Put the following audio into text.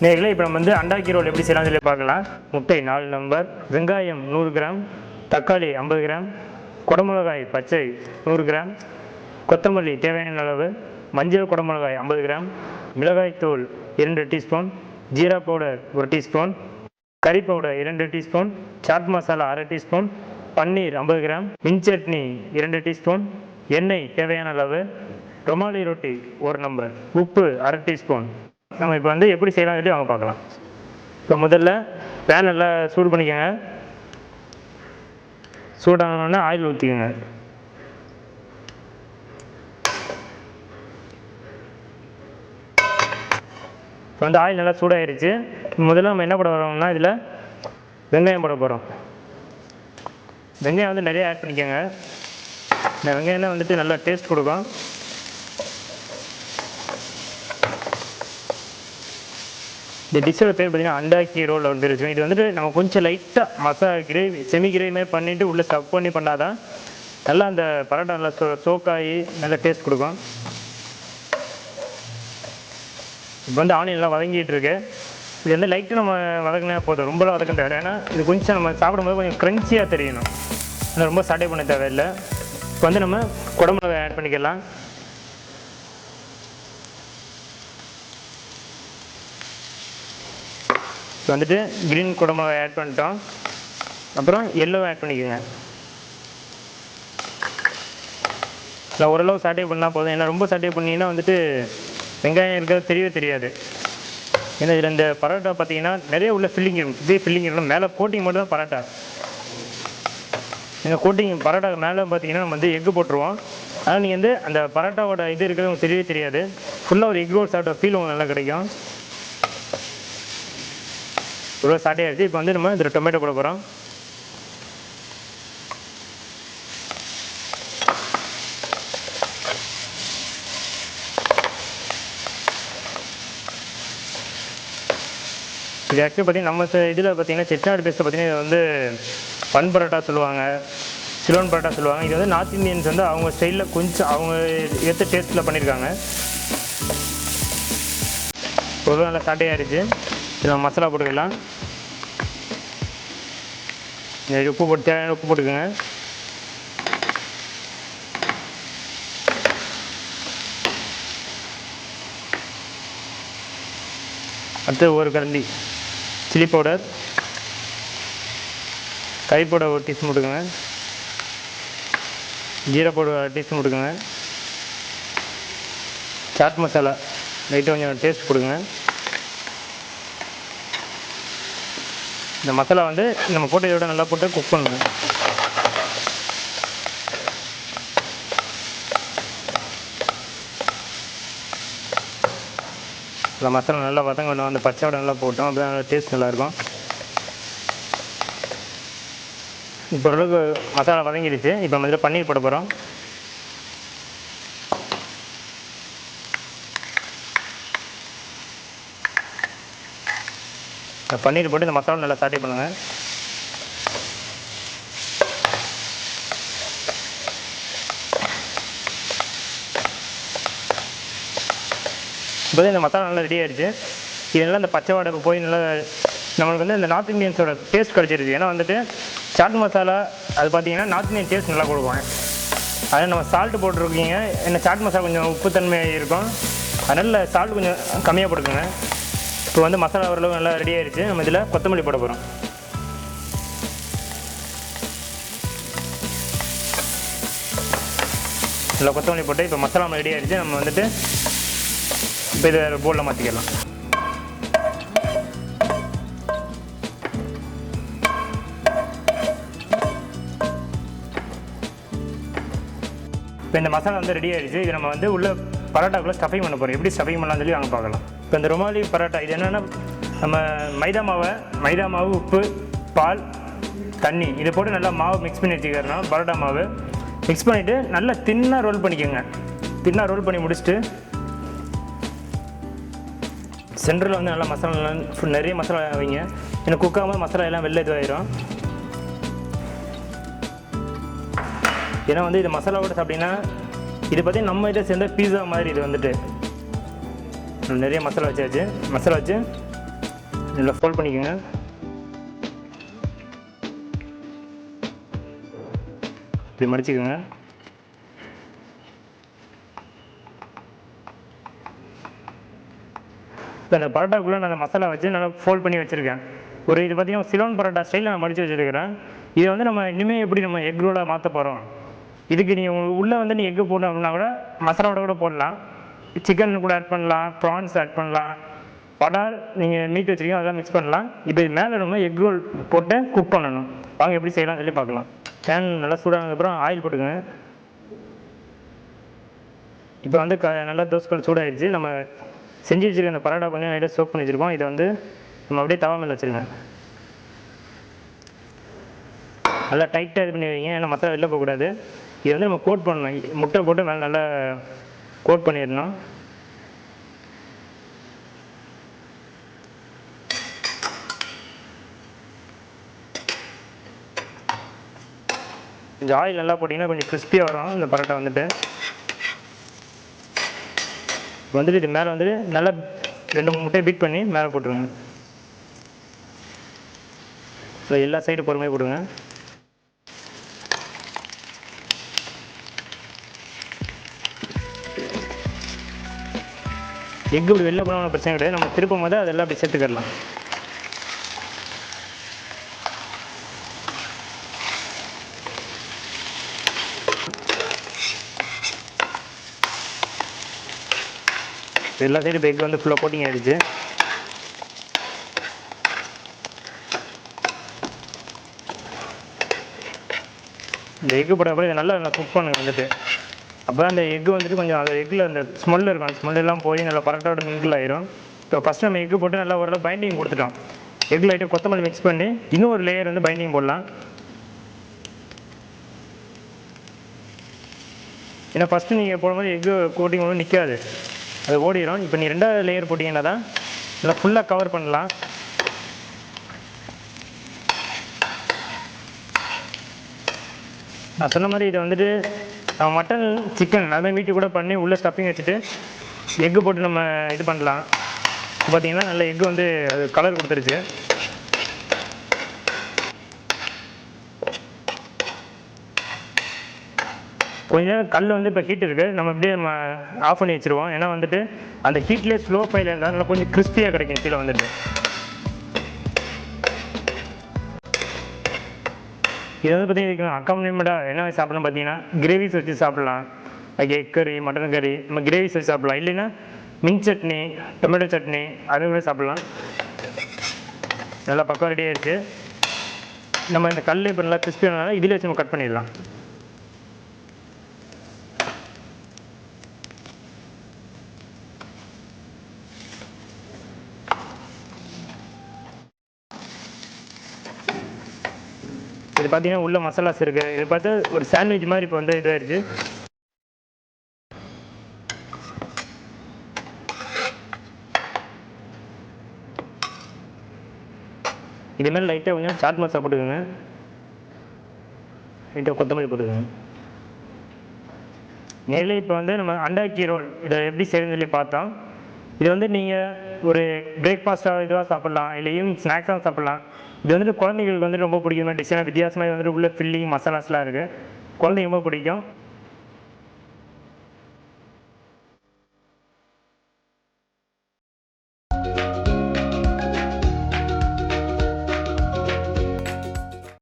நேர்களே இப்போ நம்ம வந்து அண்டாக்கி ரோல் எப்படி செய்யலாம் சொல்லி பார்க்கலாம். முட்டை நாலு நம்பர் வெங்காயம் நூறு கிராம் தக்காளி ஐம்பது கிராம் குடமிளகாய் பச்சை நூறு கிராம் கொத்தமல்லி தேவையான அளவு மஞ்சள் குடமிளகாய் ஐம்பது கிராம் மிளகாய் தூள் இரண்டு டீஸ்பூன் ஜீரா பவுடர் ஒரு டீஸ்பூன் கறி பவுடர் இரண்டு டீஸ்பூன் சாட் மசாலா அரை டீஸ்பூன் பன்னீர் ஐம்பது கிராம் மின் சட்னி இரண்டு டீஸ்பூன் எண்ணெய் தேவையான அளவு ரொமாலி ரொட்டி ஒரு நம்பர் உப்பு அரை டீஸ்பூன் நம்ம இப்போ வந்து எப்படி செய்யலாம் சொல்லி அவங்க பார்க்கலாம். இப்போ முதல்ல வேன் நல்லா சூடு பண்ணிக்கோங்க. சூடானோடனே ஆயில் ஊற்றிக்கோங்க இப்போ வந்து ஆயில் நல்லா சூடாயிருச்சு. முதல்ல நம்ம என்ன போட வரோம்னா இதில் வெங்காயம் போட போகிறோம் வெங்காயம் வந்து நிறைய ஆட் பண்ணிக்கோங்க. இந்த வெங்காயம் வந்துட்டு நல்லா டேஸ்ட் கொடுக்கும். இந்த டிஷ்ஷோட பேர் பார்த்தீங்கன்னா அண்டாக்கி ரோல் வந்துருச்சு. இது வந்துட்டு நம்ம கொஞ்சம் லைட்டாக மசாலா கிரேவி செமி கிரேவி மாதிரி பண்ணிவிட்டு உள்ளே ஸ்டஃப் பண்ணி பண்ணாதான் நல்லா அந்த பரோட்டா நல்லா சோ சோக்காகி நல்லா டேஸ்ட் கொடுக்கும். இப்போ வந்து ஆனியன் எல்லாம் வதங்கிட்டு இருக்கு. இது வந்து லைட்டாக நம்ம வதக்கினா போதும். ரொம்பலாம் வதக்க தேவை ஏன்னா இது கொஞ்சம் நம்ம சாப்பிடும்போது கொஞ்சம் க்ரன்ச்சியாக தெரியணும். ரொம்ப சாட்டை பண்ண தேவையில்லை. இப்போ வந்து நம்ம குடம்புல ஆட் பண்ணிக்கலாம். இப்போ வந்துட்டு க்ரீன் குடமிளகாய் ஆட் பண்ணிட்டோம். அப்புறம் எல்லோ ஆட் பண்ணிக்கோங்க. இல்லை ஓரளவு சாட்டை பண்ணால் போதும். ஏன்னா ரொம்ப சாட்டை பண்ணிங்கன்னா வந்துட்டு வெங்காயம் இருக்கிறது தெரியவே தெரியாது. ஏன்னா இதில் இந்த பரோட்டா பார்த்தீங்கன்னா நிறைய உள்ள ஃபில்லிங் இருக்கும். இதே ஃபில்லிங் இருக்கும் மேலே கோட்டிங் மட்டும் தான் பரோட்டா. இந்த கோட்டிங் பரோட்டா மேலே பார்த்தீங்கன்னா நம்ம வந்து எக்கு போட்டுருவோம். ஆனால் நீங்கள் வந்து அந்த பரோட்டாவோட இது இருக்கிறது உங்களுக்கு தெரியவே தெரியாது. ஃபுல்லாக ஒரு எக் ரோல் சாப்பிட்ட ஃபீல் உங்களுக்கு நல்லா கிடைக்கும். இவ்வளோ சாட்டே ஆகிடுச்சு இப்போ வந்து நம்ம இதில் டொமேட்டோ போட போகிறோம் இது ஆக்சுவலி பார்த்தீங்கன்னா நம்ம இதில் பார்த்தீங்கன்னா செட்டிநாடு பேஸ்ட்டை பார்த்தீங்கன்னா இது வந்து பன் பரோட்டா சொல்லுவாங்க சிலோன் பரோட்டா சொல்லுவாங்க. இது வந்து நார்த் இந்தியன்ஸ் வந்து அவங்க ஸ்டைலில் கொஞ்சம் அவங்க ஏற்ற டேஸ்ட்டில் பண்ணியிருக்காங்க ஒரு நல்லா சாட்டையாக இருக்குது இதில் மசாலா போட்டுக்கலாம். உப்பு போட்டு தேவையான உப்பு போட்டுக்கோங்க. அடுத்து ஒரு கரண்டி சில்லி பவுடர் கறி பவுடர் ஒரு டீஸ்பூன் போட்டுக்கோங்க. ஜீரா பவுடர் ஒரு டீஸ்பூன் போட்டுக்கோங்க. சாட் மசாலா லைட்டாக கொஞ்சம் டேஸ்ட் கொடுங்க இந்த மசாலா வந்து நம்ம போட்டு இதோட நல்லா போட்டு குக் பண்ணணும். இந்த மசாலா நல்லா வதங்கணும் அந்த பச்சை நல்லா போட்டோம். அப்போ நல்லா டேஸ்ட் நல்லாயிருக்கும். இப்போ ஓரளவுக்கு மசாலா வதங்கிடுச்சு. இப்போ நம்ம இதில் பன்னீர் போட போகிறோம் இந்த பன்னீர் போட்டு இந்த மசாலா நல்லா சாட்டி பண்ணுங்கள் இப்போ இந்த மசாலா நல்லா ரெடி ஆயிடுச்சு. இதெல்லாம் இந்த பச்சை வாடகை போய் நல்லா நம்மளுக்கு வந்து இந்த நார்த் இந்தியன்ஸோட டேஸ்ட் கிடச்சிருச்சு. ஏன்னா வந்துட்டு சாட் மசாலா அது பார்த்தீங்கன்னா நார்த் இந்தியன் டேஸ்ட் நல்லா கொடுக்கும். அதில் நம்ம சால்ட் போட்டிருக்கீங்க. என்ன சாட் மசாலா கொஞ்சம் உப்புத்தன்மை இருக்கும். அதனால் சால்ட் கொஞ்சம் கம்மியாக போட்டுக்கோங்க. இப்போ வந்து மசாலா ஓரளவு நல்லா ரெடி ஆயிடுச்சு நம்ம இதில் கொத்தமல்லி போட போகிறோம் இதில் கொத்தமல்லி போட்டு இப்போ மசாலா ரெடி ஆயிடுச்சு நம்ம வந்துட்டு இப்போ இதை போலில் மாற்றிக்கலாம் இப்போ இந்த மசாலா வந்து ரெடி ஆயிடுச்சு இது நம்ம வந்து உள்ள பரோட்டாக்குள்ளே ஸ்டஃபிங் பண்ண போகிறோம் எப்படி ஸ்டஃபிங் பண்ணலாம்னு சொல்லி வாங்க பார்க்கலாம். இப்போ இந்த ரொமாலி பரோட்டா இது என்னென்னா நம்ம மைதா மாவை மைதா மாவு உப்பு பால் தண்ணி இதை போட்டு நல்லா மாவு மிக்ஸ் பண்ணி வச்சுக்கிறோம் பரோட்டா மாவு. மிக்ஸ் பண்ணிவிட்டு நல்லா தின்னாக ரோல் பண்ணிக்கோங்க. தின்னாக ரோல் பண்ணி முடிச்சுட்டு சென்டரில் வந்து நல்லா மசாலா நல்லா நிறைய மசாலா வைங்க. ஏன்னா குக்காமல் மசாலா எல்லாம் வெளில இதுவாயிரும் ஏன்னா வந்து இது மசாலாவோட சாப்பிட்டீங்கன்னா இது பார்த்தீங்கன்னா நம்ம இதை சேர்ந்த பீஸா மாதிரி இது வந்துட்டு நிறைய மசாலா வச்சாச்சு மசாலா வச்சு நல்லா ஃபோல்ட் பண்ணிக்கோங்க. இப்படி மடிச்சுக்கோங்க. இப்போ அந்த பரோட்டாக்குள்ளே நான் அந்த மசாலா வச்சு நல்லா ஃபோல்ட் பண்ணி வச்சுருக்கேன். ஒரு இது பார்த்தீங்கன்னா சிலோன் பரோட்டா ஸ்டைலில் நான் மடித்து வச்சுருக்கிறேன். இதை வந்து நம்ம இனிமேல் எப்படி நம்ம எக் ரோலாக மாற்ற போகிறோம் இதுக்கு நீங்கள் உள்ளே வந்து நீ எக்கு போடணும் அப்படின்னா கூட மசாலாவோட கூட போடலாம். சிக்கன் கூட ஆட் பண்ணலாம் ப்ரான்ஸ் ஆட் பண்ணலாம். வடை நீங்கள் மீட் வச்சுருக்கீங்க அதெல்லாம் மிக்ஸ் பண்ணலாம். இப்போ இது மேலே நம்ம எக் ரோல் போட்டு குக் பண்ணணும். வாங்க எப்படி செய்யலாம் சொல்லி பார்க்கலாம். பேன் நல்லா சூடானதுக்கப்புறம் ஆயில் போட்டுக்கோங்க. இப்போ வந்து க நல்லா தோசைக்கல் சூடாகிடுச்சு நம்ம செஞ்சு வச்சுருக்க அந்த பரோட்டா கொஞ்சம் நைட்டாக சோப் பண்ணி வச்சுருக்கோம் இதை வந்து நம்ம அப்படியே தவா மேலே வச்சுருங்க. நல்லா டைட்டாக இது பண்ணி வைங்க. ஏன்னா மசாலா வெளில போகக்கூடாது. இது வந்து நம்ம கோட் பண்ணணும். முட்டை போட்டு மேலே நல்லா கோட் பண்ணிடலாம் இந்த ஆயில் நல்லா போட்டிங்கன்னா கொஞ்சம் கிறிஸ்பியாக வரும். இந்த பரோட்டா வந்துட்டு. வந்துட்டு இது மேலே வந்துட்டு நல்லா ரெண்டு மூணு முட்டையை பீட் பண்ணி மேலே போட்டுருங்க. எல்லா சைடு பொறுமையாக போடுங்க. எக் இப்படி வெளில போனால் பிரச்சனை கிடையாது. நம்ம திருப்பும் போது அதெல்லாம் அப்படி சேர்த்துக்கிடலாம் எல்லா சைடு எக் வந்து ஃபுல்லாக கோட்டிங் ஆயிடுச்சு. இந்த எக்கு போட்டப்போ இதை நல்லா நல்லா குக் பண்ணுங்க வந்துட்டு. அப்போ அந்த எக்கு வந்துட்டு கொஞ்சம் அந்த எக்கில் அந்த ஸ்மெல் இருக்கும். அந்த smell எல்லாம் போய் நல்லா பரோட்டாவோட மிங்கிள் ஆயிரும். இப்போ ஃபஸ்ட் நம்ம எக்கு போட்டு நல்லா ஓரளவு பைண்டிங் கொடுத்துட்டோம். எக் லைட்டாக கொத்தமல்லி மிக்ஸ் பண்ணி இன்னும் ஒரு லேயர் வந்து பைண்டிங் போடலாம். ஏன்னா ஃபஸ்ட்டு நீங்கள் போடும்போது எக்கு கோட்டிங் ஒன்றும் நிற்காது அது ஓடிடும் இப்போ நீ ரெண்டாவது லேயர் போட்டிங்கன்னா தான் நல்லா ஃபுல்லாக கவர் பண்ணலாம். நான் சொன்ன மாதிரி இதை வந்துட்டு நம்ம மட்டன் சிக்கன் அதுமாதிரி வீட்டு கூட பண்ணி உள்ளே ஸ்டப்பிங் வச்சுட்டு எக்கு போட்டு நம்ம இது பண்ணலாம். பார்த்தீங்கன்னா நல்ல எக்கு வந்து அது கலர் கொடுத்துருச்சு. கொஞ்ச நேரம் கல் வந்து இப்போ ஹீட் இருக்குது நம்ம அப்படியே நம்ம ஆஃப் பண்ணி வச்சுருவோம். ஏன்னா வந்துட்டு அந்த ஹீட்லேயே ஸ்லோ ஃபைல இருந்தால் நல்லா கொஞ்சம் கிறிஸ்பியாக கிடைக்கும் கீழே வந்துட்டு. இது வந்து பார்த்தீங்கன்னா அக்காம்பனிமெண்ட்டாக என்ன சாப்பிடணும் பார்த்தீங்கன்னா கிரேவிஸ் வச்சு சாப்பிடலாம். ஓகே கறி மட்டன் கறி நம்ம கிரேவிஸ் வச்சு சாப்பிடலாம். இல்லைன்னா மின் சட்னி டொமேட்டோ சட்னி அது கூட சாப்பிடலாம். நல்லா பக்கம் ரெடியாக இருக்குது நம்ம இந்த கல் இப்போ நல்லா கிறிஸ்பியானால இதில் வச்சு நம்ம கட் பண்ணிடலாம். பார்த்தீங்கன்னா உள்ள மசாலாஸ் இருக்குது இது பார்த்து ஒரு சாண்ட்விச் மாதிரி இப்போ வந்து இதாகிடுச்சு இது மாதிரி லைட்டாக கொஞ்சம் சாட் மசாலா போட்டுக்கோங்க. லைட்டாக கொத்தமல்லி போட்டுக்கோங்க. நெல் இப்போ வந்து நம்ம அண்டாக்கி ரோல் இதை எப்படி செய்யணும்னு சொல்லி பார்த்தோம் இது வந்து நீங்கள் ஒரு பிரேக்ஃபாஸ்ட்டாக இதுவாக சாப்பிட்லாம் இல்லை ஈவினிங் ஸ்நாக்ஸாக சாப்பிட்லாம். இது வந்துட்டு குழந்தைங்களுக்கு வந்து ரொம்ப பிடிக்கும். டிசைனாக வித்தியாசமாக வந்துட்டு உள்ள ஃபில்லிங் மசாலாஸ்லாம் இருக்குது குழந்தைங்க ரொம்ப பிடிக்கும்.